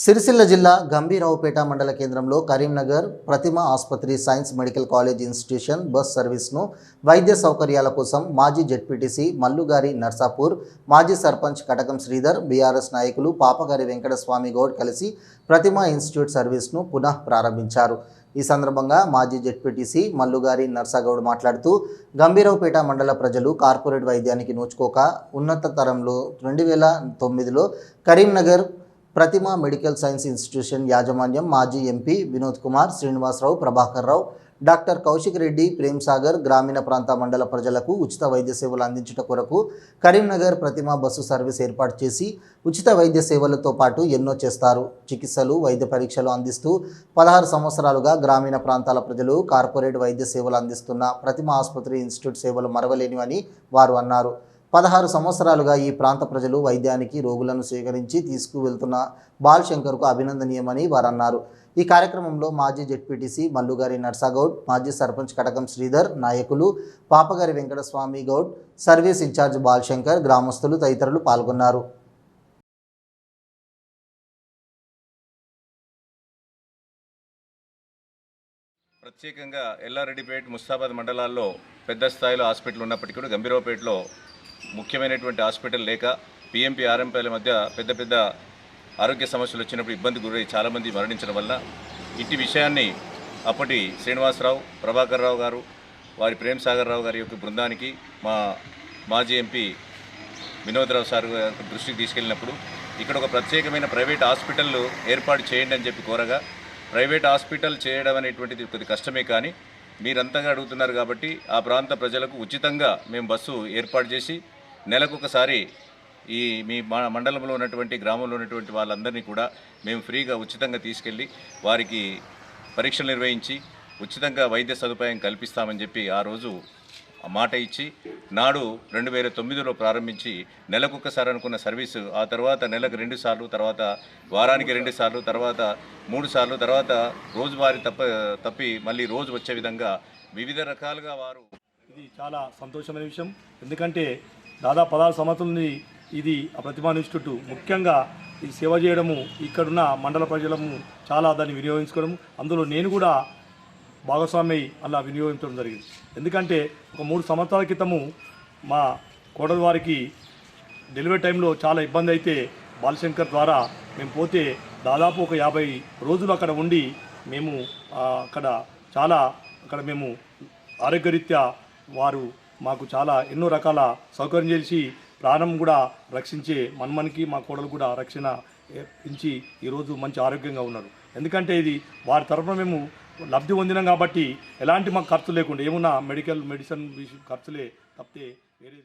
సిరిసిల్ల జిల్లా గంభీరావుపేట మండల కేంద్రంలో కరీంనగర్ ప్రతిమ ఆసుపత్రి science medical college institution bus సర్వీస్ను వైద్య సౌకర్యాల కోసం మాజీ జెడ్పీటీసీ మల్లుగారి నర్సాపూర్ మాజీ సర్పంచ్ కటకం శ్రీధర్ బీఆర్ఎస్ నాయకులు పాపగారి వెంకటస్వామి గౌడ్ కలిసి ప్రతిమ ఇన్స్టిట్యూట్ సర్వీస్ను పునః ప్రారంభించారు. ఈ సందర్భంగా మాజీ జెడ్పీటీసీ మల్లుగారి నర్సాగౌడ్ మాట్లాడుతూ గంభీరావుపేట మండల ప్రజలు కార్పొరేట్ వైద్యానికి నోచుకోక ఉన్నత తరంలో రెండు వేల తొమ్మిదిలో Karimnagar Prathima medical science institution యాజమాన్యం మాజీ ఎంపీ వినోద్ కుమార్ శ్రీనివాసరావు ప్రభాకర్ రావు డాక్టర్ కౌశిక్ రెడ్డి ప్రేమ్ సాగర్ గ్రామీణ ప్రాంత మండల ప్రజలకు ఉచిత వైద్య సేవలు అందించట కొరకు కరీంనగర్ ప్రతిమ బస్సు సర్వీస్ ఏర్పాటు చేసి ఉచిత వైద్య సేవలతో పాటు ఎన్నో చేస్తారు. చికిత్సలు వైద్య పరీక్షలు అందిస్తూ పదహారు సంవత్సరాలుగా గ్రామీణ ప్రాంతాల ప్రజలు కార్పొరేట్ వైద్య సేవలు అందిస్తున్న ప్రతిమ ఆసుపత్రి ఇన్స్టిట్యూట్ సేవలు మరవలేనివని వారు అన్నారు. పదహారు సంవత్సరాలుగా ఈ ప్రాంత ప్రజలు వైద్యానికి రోగులను స్వీకరించి తీసుకువెళ్తున్న బాల్ శంకర్కు అభినందనీయమని వారు అన్నారు ఈ కార్యక్రమంలో మాజీ జెడ్పీటీసీ మల్లుగారి నర్సాగౌడ్ మాజీ సర్పంచ్ కటకం శ్రీధర్ నాయకులు పాపగారి వెంకటస్వామి గౌడ్ సర్వీస్ ఇన్ఛార్జ్ బాలశంకర్ గ్రామస్తులు తదితరులు పాల్గొన్నారు. ప్రత్యేకంగా ఎల్లారెడ్డిపేట ముస్తాబాద్ మండలాల్లో పెద్ద స్థాయిలో హాస్పిటల్ ఉన్నప్పటికీ కూడా గంభీరావుపేటలో ముఖ్యమైనటువంటి హాస్పిటల్ లేక పిఎంపీ ఆర్ఎంపీల మధ్య పెద్ద పెద్ద ఆరోగ్య సమస్యలు వచ్చినప్పుడు ఇబ్బంది గురై చాలామంది మరణించడం వల్ల ఇంటి విషయాన్ని అప్పటి శ్రీనివాసరావు ప్రభాకర్ రావు గారు వారి ప్రేమ్ సాగర్ రావు గారి యొక్క బృందానికి మా మాజీ ఎంపీ వినోద్రావు సార్ గారి దృష్టికి తీసుకెళ్ళినప్పుడు ఇక్కడ ఒక ప్రత్యేకమైన ప్రైవేట్ హాస్పిటల్ ఏర్పాటు చేయండి అని చెప్పి కోరగా ప్రైవేట్ హాస్పిటల్ చేయడం అనేటువంటిది కొద్ది కష్టమే కానీ మీరంతగా అడుగుతున్నారు కాబట్టి ఆ ప్రాంత ప్రజలకు ఉచితంగా మేము బస్సు ఏర్పాటు చేసి నెలకొకసారి ఈ మీ మా మండలంలో ఉన్నటువంటి గ్రామంలో ఉన్నటువంటి వాళ్ళందరినీ కూడా మేము ఫ్రీగా ఉచితంగా తీసుకెళ్ళి వారికి పరీక్షలు నిర్వహించి ఉచితంగా వైద్య సదుపాయం కల్పిస్తామని చెప్పి ఆ రోజు మాట ఇచ్చి నాడు రెండు వేల తొమ్మిదిలో ప్రారంభించి నెలకొకసారి అనుకున్న సర్వీసు ఆ తర్వాత నెలకు రెండు సార్లు తర్వాత వారానికి రెండు సార్లు తర్వాత మూడు సార్లు తర్వాత రోజువారీ తప్ప తప్పి మళ్ళీ రోజు వచ్చే విధంగా వివిధ రకాలుగా వారు ఇది చాలా సంతోషమైన విషయం. ఎందుకంటే దాదాపు పదహారు సంవత్సరాల ఇది ఆ ఇన్స్టిట్యూట్ ముఖ్యంగా ఈ సేవ చేయడము ఇక్కడున్న మండల ప్రజలము చాలా దాన్ని వినియోగించుకోవడము. అందులో నేను కూడా భాగస్వామి అలా వినియోగించడం జరిగింది. ఎందుకంటే ఒక మూడు సంవత్సరాల క్రితము మా కోడలి వారికి డెలివరీ టైంలో చాలా ఇబ్బంది అయితే బాలశంకర్ ద్వారా మేము పోతే దాదాపు ఒక యాభై రోజులు అక్కడ ఉండి మేము అక్కడ చాలా అక్కడ మేము ఆరోగ్యరీత్యా వారు మాకు చాలా ఎన్నో రకాల సౌకర్యం చేసి ప్రాణం కూడా రక్షించే మన్మనికి మా కోడలు కూడా రక్షణ ఇచ్చి ఈరోజు మంచి ఆరోగ్యంగా ఉన్నారు. ఎందుకంటే ఇది వారి తరఫున మేము లబ్ధి పొందినాం కాబట్టి ఎలాంటి మాకు ఖర్చు లేకుండా ఏమున్నా మెడికల్ మెడిసిన్ ఖర్చులే తప్పితే వేరేది